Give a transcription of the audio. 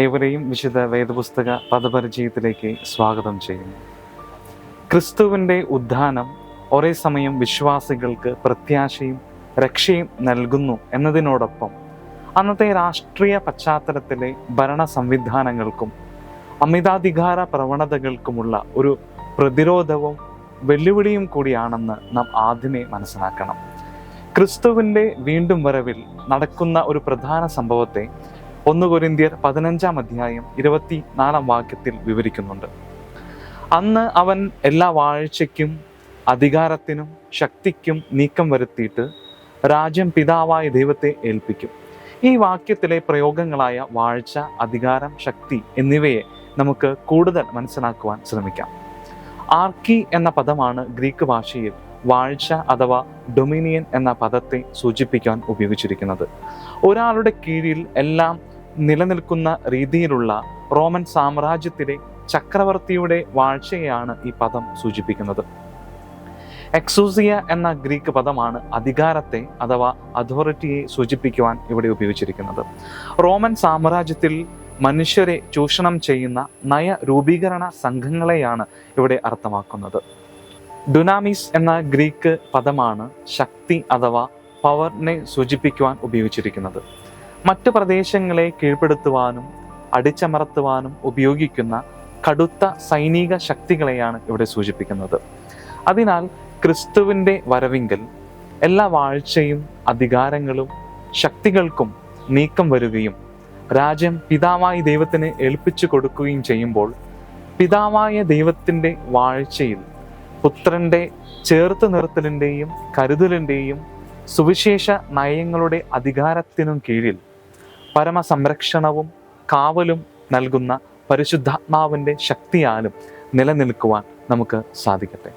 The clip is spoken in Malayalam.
ഏവരെയും വിശുദ്ധ വേദപുസ്തക പദപരിചയത്തിലേക്ക് സ്വാഗതം ചെയ്യുന്നു. ക്രിസ്തുവിന്റെ ഉദ്ധാനം ഒരേ സമയം വിശ്വാസികൾക്ക് പ്രത്യാശയും രക്ഷയും നൽകുന്നു എന്നതിനോടൊപ്പം അന്നത്തെ രാഷ്ട്രീയ പശ്ചാത്തലത്തിലെ ഭരണ സംവിധാനങ്ങൾക്കും അമിതാധികാര പ്രവണതകൾക്കുമുള്ള ഒരു പ്രതിരോധവും വെല്ലുവിളിയും കൂടിയാണെന്ന് നാം ആദ്യമേ മനസ്സിലാക്കണം. ക്രിസ്തുവിന്റെ വീണ്ടും വരവിൽ നടക്കുന്ന ഒരു പ്രധാന സംഭവത്തെ ഒന്ന് കൊരിന്ത്യർ പതിനഞ്ചാം അധ്യായം ഇരുപത്തി നാലാം വാക്യത്തിൽ വിവരിക്കുന്നുണ്ട്. അന്ന് അവൻ എല്ലാ വാഴ്ചയ്ക്കും അധികാരത്തിനും ശക്തിക്കും നീക്കം വരുത്തിയിട്ട് രാജ്യം പിതാവായ ദൈവത്തെ ഏൽപ്പിക്കും. ഈ വാക്യത്തിലെ പ്രയോഗങ്ങളായ വാഴ്ച അധികാരം ശക്തി എന്നിവയെ നമുക്ക് കൂടുതൽ മനസ്സിലാക്കുവാൻ ശ്രമിക്കാം. ആർക്കി എന്ന പദമാണ് ഗ്രീക്ക് ഭാഷയിൽ വാഴ്ച അഥവാ ഡൊമിനിയൻ എന്ന പദത്തെ സൂചിപ്പിക്കാൻ ഉപയോഗിച്ചിരിക്കുന്നത്. ഒരാളുടെ കീഴിൽ എല്ലാം നിലനിൽക്കുന്ന രീതിയിലുള്ള റോമൻ സാമ്രാജ്യത്തിലെ ചക്രവർത്തിയുടെ വാഴ്ചയാണ് ഈ പദം സൂചിപ്പിക്കുന്നത്. എക്സൂസിയ എന്ന ഗ്രീക്ക് പദമാണ് അധികാരത്തെ അഥവാ അതോറിറ്റിയെ സൂചിപ്പിക്കുവാൻ ഇവിടെ ഉപയോഗിച്ചിരിക്കുന്നത്. റോമൻ സാമ്രാജ്യത്തിൽ മനുഷ്യരെ ചൂഷണം ചെയ്യുന്ന നയ രൂപീകരണ സംഘങ്ങളെയാണ് ഇവിടെ അർത്ഥമാക്കുന്നത്. ഡുനാമിസ് എന്ന ഗ്രീക്ക് പദമാണ് ശക്തി അഥവാ പവറിനെ സൂചിപ്പിക്കുവാൻ ഉപയോഗിച്ചിരിക്കുന്നത്. മറ്റു പ്രദേശങ്ങളെ കീഴ്പ്പെടുത്തുവാനും അടിച്ചമർത്തുവാനും ഉപയോഗിക്കുന്ന കടുത്ത സൈനിക ശക്തികളെയാണ് ഇവിടെ സൂചിപ്പിക്കുന്നത്. അതിനാൽ ക്രിസ്തുവിന്റെ വരവിങ്കൽ എല്ലാ വാഴ്ചയും അധികാരങ്ങളും ശക്തികൾക്കും നീക്കം വരികയും രാജ്യം പിതാവായ ദൈവത്തിന് ഏൽപ്പിച്ചു കൊടുക്കുകയും ചെയ്യുമ്പോൾ പിതാവായ ദൈവത്തിന്റെ വാഴ്ചയിൽ പുത്രന്റെ ചേർത്ത് നിർത്തലിന്റെയും കരുതലിന്റെയും സുവിശേഷ നയങ്ങളുടെ അധികാരത്തിനും കീഴിൽ പരമസംരക്ഷണവും കാവലും നൽകുന്ന പരിശുദ്ധാത്മാവിന്റെ ശക്തിയാലും നിലനിൽക്കുവാൻ നമുക്ക് സാധിക്കട്ടെ.